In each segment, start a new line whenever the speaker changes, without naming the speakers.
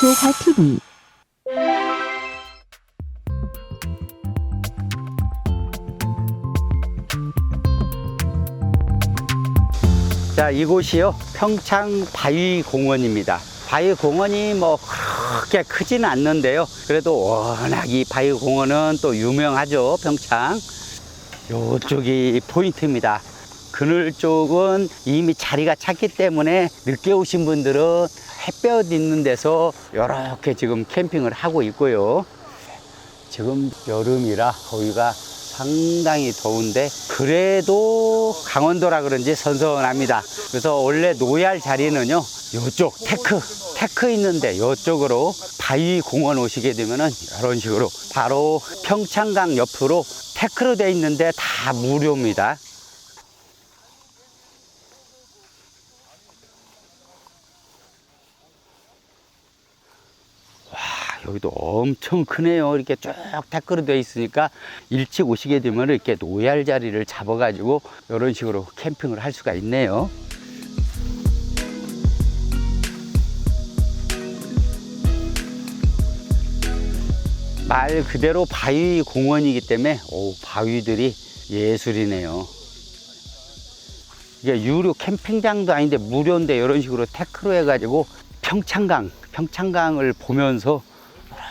조화TV
자, 이곳이요. 평창 바위공원입니다. 바위공원이 뭐 그렇게 크지는 않는데요. 그래도 워낙 이 바위공원은 또 유명하죠. 평창. 요쪽이 포인트입니다. 그늘 쪽은 이미 자리가 찼기 때문에 늦게 오신 분들은 햇볕 있는 데서 이렇게 지금 캠핑을 하고 있고요. 지금 여름이라 거기가 상당히 더운데 그래도 강원도라 그런지 선선합니다. 그래서 원래 노얄 자리는요. 요쪽 테크 테크 있는데 요쪽으로 바위 공원 오시게 되면은 이런 식으로 바로 평창강 옆으로 테크로 돼 있는데 다 무료입니다. 여기도 엄청 크네요. 이렇게 쭉 태크로 되어 있으니까 일찍 오시게 되면 이렇게 노얄 자리를 잡아가지고 이런 식으로 캠핑을 할 수가 있네요. 말 그대로 바위 공원이기 때문에 오, 바위들이 예술이네요. 이게 유료 캠핑장도 아닌데 무료인데 이런 식으로 테크로 해가지고 평창강, 평창강을 보면서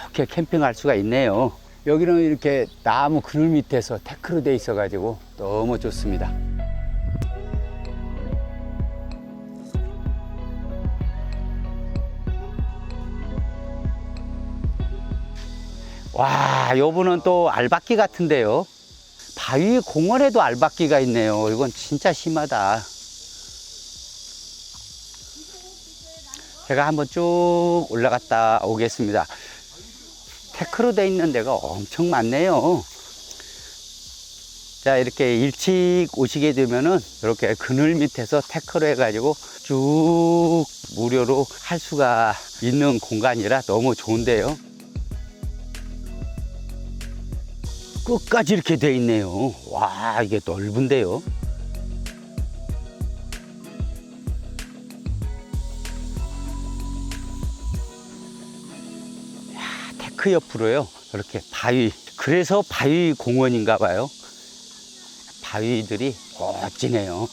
이렇게 캠핑할 수가 있네요. 여기는 이렇게 나무 그늘 밑에서 테크로 돼 있어 가지고 너무 좋습니다. 와, 요분은 또 알박기 같은데요. 바위 공원에도 알박기가 있네요. 이건 진짜 심하다. 제가 한번 쭉 올라갔다 오겠습니다. 테크로 돼 있는 데가 엄청 많네요. 자, 이렇게 일찍 오시게 되면은 이렇게 그늘 밑에서 테크로 해가지고 쭉 무료로 할 수가 있는 공간이라 너무 좋은데요. 끝까지 이렇게 돼 있네요. 와, 이게 넓은데요. 테크 옆으로요. 이렇게 바위. 그래서 바위 공원인가 봐요. 바위들이 멋지네요.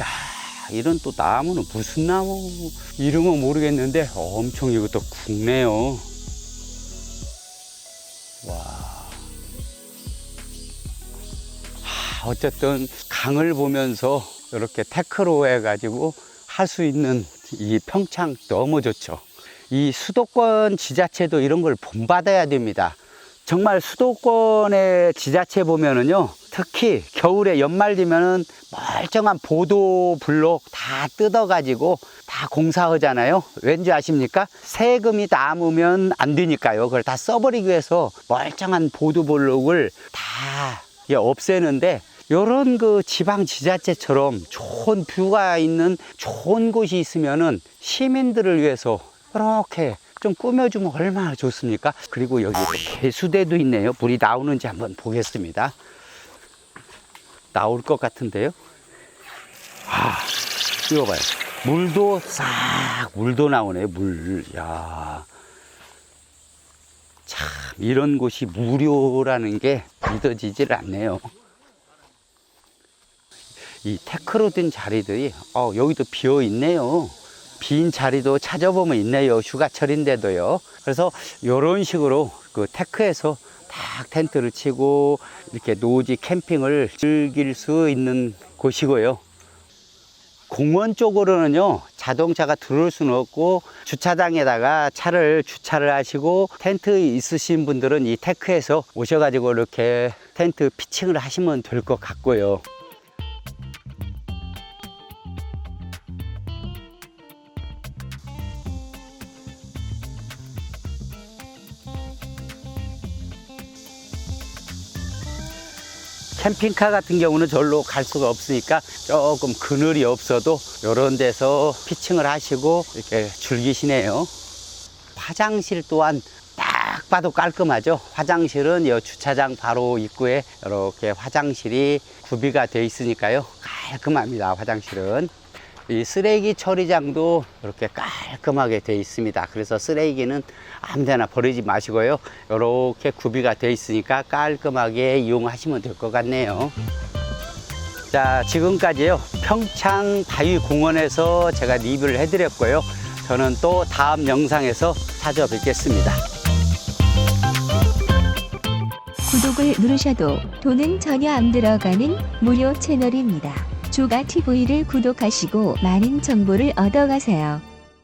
야, 이런 또 나무는 무슨 나무? 이름은 모르겠는데 엄청 이것도 굵네요. 와. 하, 어쨌든 강을 보면서 이렇게 테크로 해가지고 할 수 있는 이 평창 너무 좋죠. 이 수도권 지자체도 이런 걸 본받아야 됩니다. 정말 수도권의 지자체 보면은요, 특히 겨울에 연말 되면은 멀쩡한 보도 블록 다 뜯어가지고 다 공사하잖아요. 왠지 아십니까? 세금이 남으면 안 되니까요. 그걸 다 써버리기 위해서 멀쩡한 보도 블록을 다 없애는데 요런 그 지방 지자체처럼 좋은 뷰가 있는 좋은 곳이 있으면은 시민들을 위해서 이렇게 좀 꾸며주면 얼마나 좋습니까? 그리고 여기 개수대도 있네요. 물이 나오는지 한번 보겠습니다. 나올 것 같은데요. 아, 이거 봐요. 물도 싹, 물도 나오네요. 물. 야. 참, 이런 곳이 무료라는 게 믿어지질 않네요. 이 테크로 된 자리들이, 어, 여기도 비어 있네요. 빈 자리도 찾아보면 있네요. 휴가철인데도요. 그래서 이런 식으로 그 테크에서 딱 텐트를 치고 이렇게 노지 캠핑을 즐길 수 있는 곳이고요. 공원 쪽으로는요, 자동차가 들어올 수는 없고, 주차장에다가 차를 주차를 하시고, 텐트 있으신 분들은 이 테크에서 오셔가지고 이렇게 텐트 피칭을 하시면 될 것 같고요. 캠핑카 같은 경우는 절로 갈 수가 없으니까 조금 그늘이 없어도 이런 데서 피칭을 하시고 이렇게 즐기시네요. 화장실 또한 딱 봐도 깔끔하죠. 화장실은 이 주차장 바로 입구에 이렇게 화장실이 구비가 되어 있으니까요. 깔끔합니다. 화장실은. 이 쓰레기 처리장도 이렇게 깔끔하게 되어 있습니다. 그래서 쓰레기는 아무데나 버리지 마시고요. 이렇게 구비가 되어 있으니까 깔끔하게 이용하시면 될 것 같네요. 자, 지금까지요. 평창 바위공원에서 제가 리뷰를 해드렸고요. 저는 또 다음 영상에서 찾아뵙겠습니다.
구독을 누르셔도 돈은 전혀 안 들어가는 무료 채널입니다. 조가 TV를 구독하시고 많은 정보를 얻어가세요.